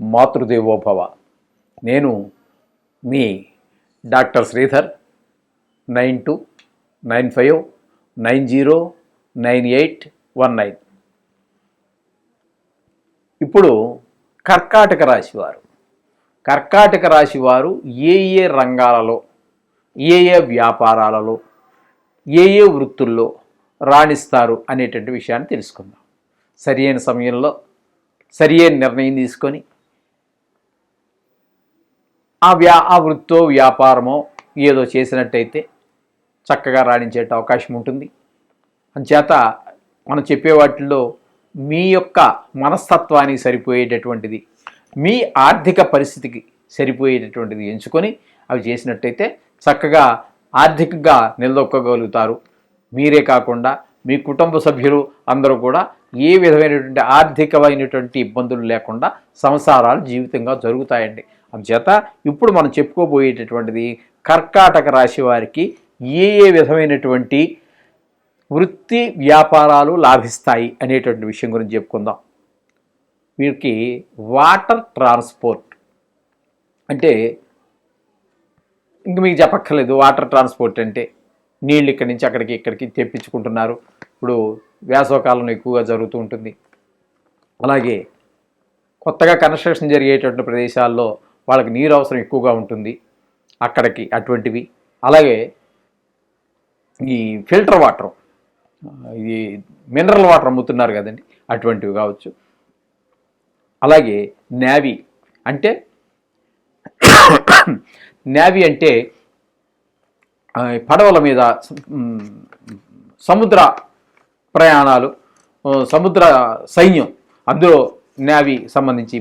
మాతృదేవోభవ. నేను మీ doctor Sridhar nine two nine five nine zero nine eight one nine. ఇప్పుడు కర్కాటక రాశి వారు కర్కాటక రాశి వారు ఏ ఏ రంగాలలో ఏ ఏ వ్యాపారాలలో ఏ ఏ వృత్తుల్లో రాణిస్తారు అనేటువంటి విషయాన్ని తెలుసుకుందాం. సరి అయిన సమయంలో సరి అయిన నిర్ణయం తీసుకొని ఆ వ్యా ఆ వృత్తో వ్యాపారమో ఏదో చేసినట్టయితే చక్కగా రాణించే అవకాశం ఉంటుంది. అంచేత మనం చెప్పే వాటిల్లో మీ యొక్క మనస్తత్వానికి సరిపోయేటటువంటిది మీ ఆర్థిక పరిస్థితికి సరిపోయేటటువంటిది ఎంచుకొని అవి చేసినట్టయితే చక్కగా ఆర్థికంగా నిలదొక్కగలుగుతారు. మీరే కాకుండా మీ కుటుంబ సభ్యులు అందరూ కూడా ఏ విధమైనటువంటి ఆర్థికమైనటువంటి ఇబ్బందులు లేకుండా సంసారాలు జీవితంగా జరుగుతాయండి. అందుచేత ఇప్పుడు మనం చెప్పుకోబోయేటటువంటిది కర్కాటక రాశి వారికి ఏ ఏ విధమైనటువంటి వృత్తి వ్యాపారాలు లాభిస్తాయి అనేటువంటి విషయం గురించి చెప్పుకుందాం. వీరికి వాటర్ ట్రాన్స్పోర్ట్ అంటే ఇంక మీకు చెప్పక్కర్లేదు వాటర్ ట్రాన్స్పోర్ట్ అంటే నీళ్ళు ఇక్కడి నుంచి అక్కడికి ఇక్కడికి తెప్పించుకుంటున్నారు. ఇప్పుడు వేసవకాలం ఎక్కువగా జరుగుతూ ఉంటుంది. అలాగే కొత్తగా కన్స్ట్రక్షన్ జరిగేటువంటి ప్రదేశాల్లో వాళ్ళకి నీరు అవసరం ఎక్కువగా ఉంటుంది అక్కడికి అటువంటివి. అలాగే ఈ ఫిల్టర్ వాటర్ ఈ మినరల్ వాటర్ అమ్ముతున్నారు కదండి అటువంటివి కావచ్చు. అలాగే నేవీ అంటే నేవీ అంటే పడవల మీద సముద్ర ప్రయాణాలు సముద్ర సైన్యం అందులో నేవీ సంబంధించి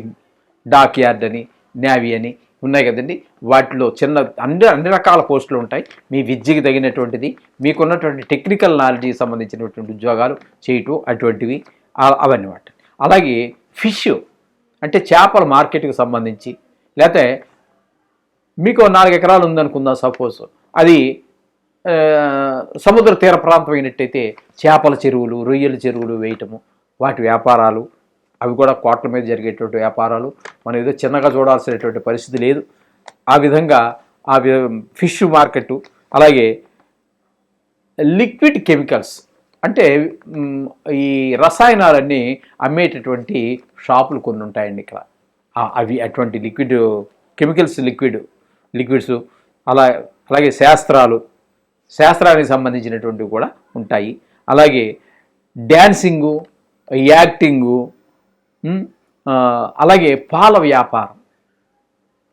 డాక్ యార్డ్ అని నేవీ అని ఉన్నాయి కదండి. వాటిలో చిన్న అన్ని అన్ని రకాల పోస్టులు ఉంటాయి. మీ విద్యకి తగినటువంటిది మీకున్నటువంటి టెక్నికల్ నాలెడ్జ్కి సంబంధించినటువంటి ఉద్యోగాలు చేయటం అటువంటివి అవన్నమాట అవన్నీ వాటి. అలాగే ఫిష్ అంటే చేపల మార్కెట్కి సంబంధించి లేకపోతే మీకు నాలుగు ఎకరాలు ఉందనుకుందాం సపోజ్ అది సముద్ర తీర ప్రాంతం అయినట్టయితే చేపల చెరువులు రొయ్యల చెరువులు వేయటము వాటి వ్యాపారాలు అవి కూడా కోట్ల మీద జరిగేటువంటి వ్యాపారాలు. మనం ఏదో చిన్నగా చూడాల్సినటువంటి పరిస్థితి లేదు. ఆ విధంగా ఆ వి- ఫిష్ మార్కెట్ అలాగే లిక్విడ్ కెమికల్స్ అంటే ఈ రసాయనాలన్నీ అమ్మేటటువంటి షాపులు కొన్ని ఉంటాయండి ఇక్కడ. అవి అటువంటి లిక్విడ్ కెమికల్స్ లిక్విడ్ లిక్విడ్స్ అలా అలాగే శాస్త్రాలు శాస్త్రానికి సంబంధించినటువంటివి కూడా ఉంటాయి. అలాగే డ్యాన్సింగు యాక్టింగు అలాగే పాల వ్యాపారం.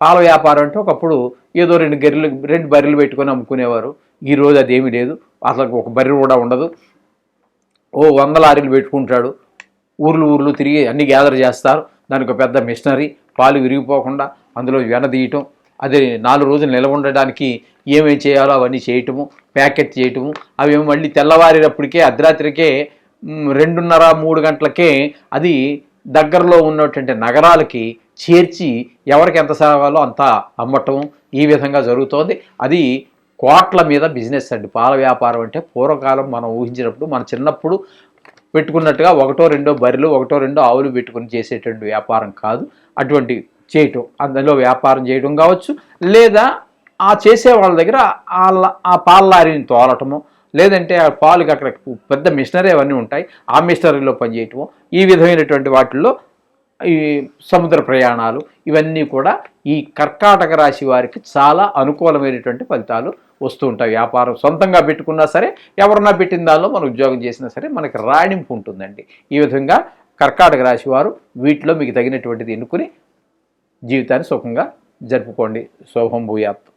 పాల వ్యాపారం అంటే ఒకప్పుడు ఏదో రెండు గర్రెలు రెండు బర్రెలు పెట్టుకొని అమ్ముకునేవారు. ఈ రోజు అదేమీ లేదు. అసలు ఒక బర్రె కూడా ఉండదు. ఓ వంద లారీలు పెట్టుకుంటాడు. ఊర్లు ఊర్లు తిరిగి అన్ని గ్యాదర్ చేస్తారు. దానికి ఒక పెద్ద మిషనరీ. పాలు విరిగిపోకుండా అందులో వెనదీయటం అది నాలుగు రోజులు నిలవ ఉండడానికి ఏమేం చేయాలో అవన్నీ చేయటము ప్యాకెట్ చేయటము అవి మళ్ళీ తెల్లవారేటప్పటికే అర్ధరాత్రికే రెండున్నర మూడు గంటలకే అది దగ్గరలో ఉన్నటువంటి నగరాలకి చేర్చి ఎవరికి ఎంత సేవాలో అంత అమ్మటం ఈ విధంగా జరుగుతోంది. అది కోట్ల మీద బిజినెస్ అండి. పాల వ్యాపారం అంటే పూర్వకాలం మనం ఊహించినప్పుడు మన చిన్నప్పుడు పెట్టుకున్నట్టుగా ఒకటో రెండో బర్రెలు ఒకటో రెండో ఆవులు పెట్టుకుని చేసేటువంటి వ్యాపారం కాదు. అటువంటి చేయటం. అందులో వ్యాపారం చేయడం కావచ్చు లేదా ఆ చేసే వాళ్ళ దగ్గర ఆ ఆ పాల లారీని తోలటము లేదంటే ఆ పాలుకి అక్కడ పెద్ద మిషనరీ అవన్నీ ఉంటాయి ఆ మిషనరీలో పనిచేయటము ఈ విధమైనటువంటి వాటిల్లో ఈ సముద్ర ప్రయాణాలు ఇవన్నీ కూడా ఈ కర్కాటక రాశి వారికి చాలా అనుకూలమైనటువంటి ఫలితాలు వస్తూ ఉంటాయి. వ్యాపారం సొంతంగా పెట్టుకున్నా సరే ఎవరన్నా పెట్టిన దానిలో మనం ఉద్యోగం చేసినా సరే మనకి రాణింపు ఉంటుందండి. ఈ విధంగా కర్కాటక రాశి వారు వీటిలో మీకు తగినటువంటిది ఎన్నుకుని జీవితాన్ని సుఖంగా జరుపుకోండి. శోభం భూయాత్.